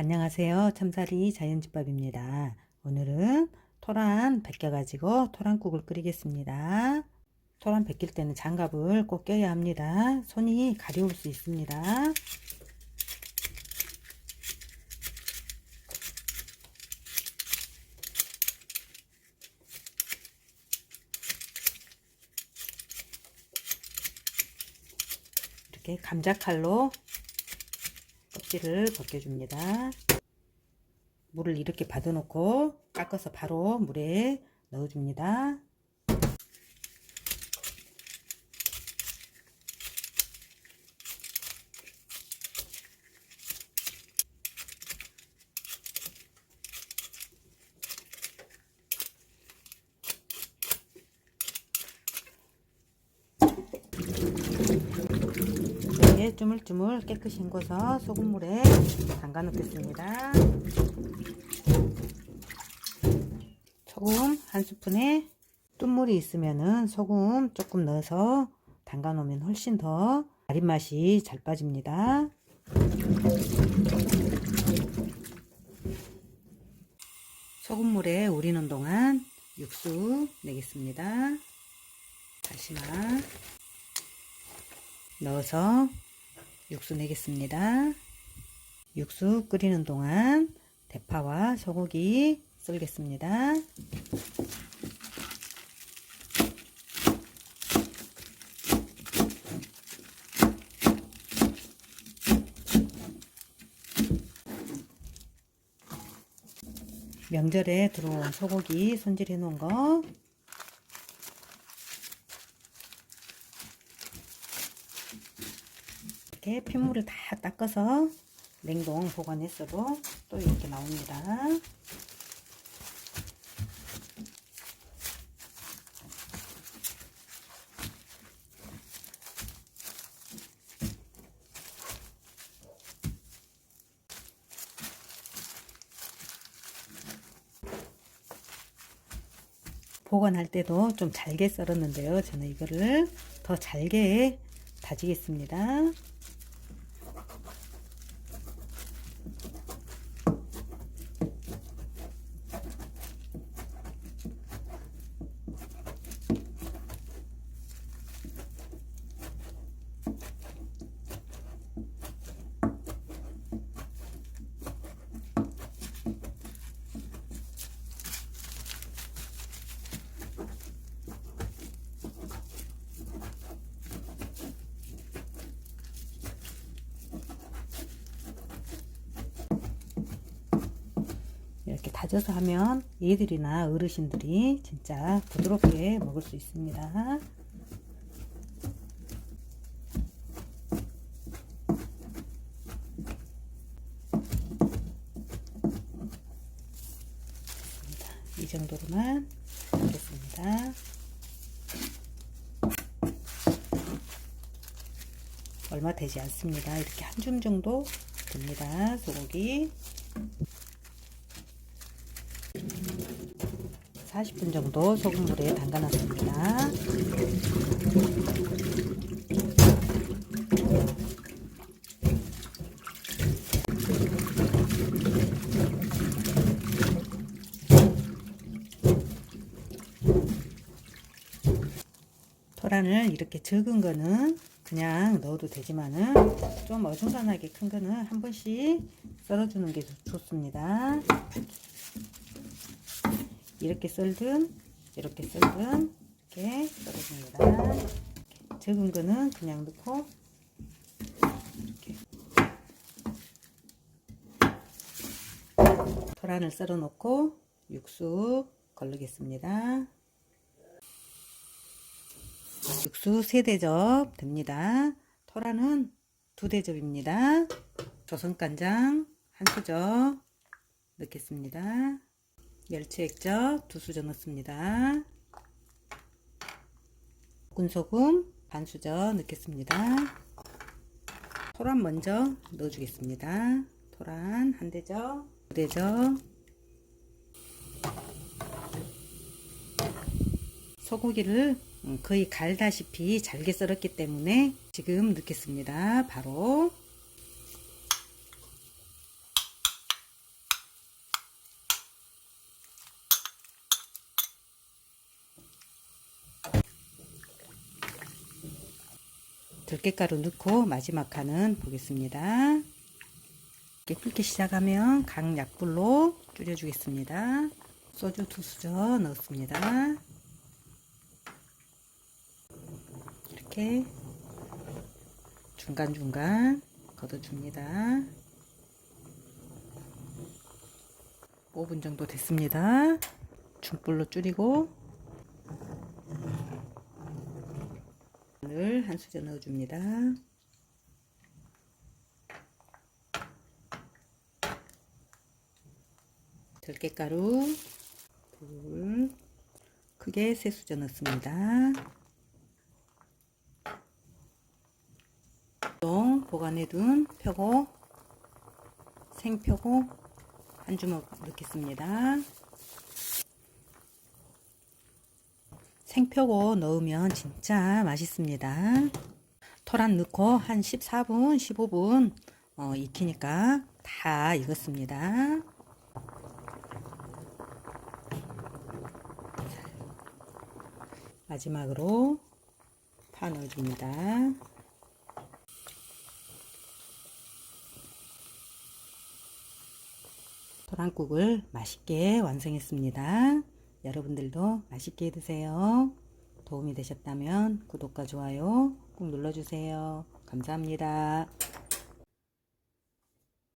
안녕하세요. 참사리 자연집밥입니다. 오늘은 토란 벗겨 가지고 토란국을 끓이겠습니다. 토란 벗길 때는 장갑을 꼭 껴야 합니다. 손이 가려울 수 있습니다. 이렇게 감자칼로 껍질을 벗겨줍니다. 물을 이렇게 받아놓고 깎아서 바로 물에 넣어줍니다. 주물주물 깨끗이 헹궈서 소금물에 담가 놓겠습니다. 소금 한 스푼에 뚠물이 있으면은 소금 조금 넣어서 담가 놓으면 훨씬 더 달인 맛이 잘 빠집니다. 소금물에 우리는 동안 육수 내겠습니다. 다시마 넣어서 육수 내겠습니다. 육수 끓이는 동안 대파와 소고기 썰겠습니다. 명절에 들어온 소고기 손질해 놓은 거 이렇게 핏물을 다 닦아서 냉동 보관했어도 또 이렇게 나옵니다. 보관할 때도 좀 잘게 썰었는데요. 저는 이거를 더 잘게 다지겠습니다. 다져서 하면 애들이나 어르신들이 진짜 부드럽게 먹을 수 있습니다. 이 정도로만 하겠습니다. 얼마 되지 않습니다. 이렇게 한 줌 정도 됩니다. 소고기. 40분 정도 소금물에 담가 놨습니다. 토란을 이렇게 적은 거는 그냥 넣어도 되지만은 좀 어중간하게 큰 거는 한 번씩 썰어주는 게 좋습니다. 이렇게 썰든 이렇게 썰든 이렇게 썰어줍니다. 이렇게 적은 거는 그냥 넣고 이렇게 토란을 썰어 놓고 육수 걸르겠습니다. 육수 3대접 됩니다. 토란은 2대접입니다. 조선간장 한 수저 넣겠습니다. 멸치 액젓 두 수저 넣습니다. 볶은 소금 반 수저 넣겠습니다. 토란 먼저 넣어주겠습니다. 토란 한 대접, 두 대접, 소고기를 음, 거의 갈다시피 잘게 썰었기 때문에 지금 넣겠습니다. 바로 들깨가루 넣고 마지막 칸은 보겠습니다. 이렇게 끓기 시작하면 강 약불로 줄여주겠습니다. 소주 두 수저 넣었습니다. 이렇게 중간중간 걷어줍니다. 5분 정도 됐습니다. 중불로 줄이고 마늘 한 수저 넣어줍니다. 들깨가루 둘 크게 세 수저 넣습니다. 동 보관해둔 표고 생표고 한 주먹 넣겠습니다. 생표고 넣으면 진짜 맛있습니다. 토란 넣고 한 14분, 15분 어, 익히니까 다 익었습니다. 마지막으로 파 넣어줍니다. 토란국을 맛있게 완성했습니다. 여러분들도 맛있게 드세요. 도움이 되셨다면 구독과 좋아요 꼭 눌러주세요. 감사합니다.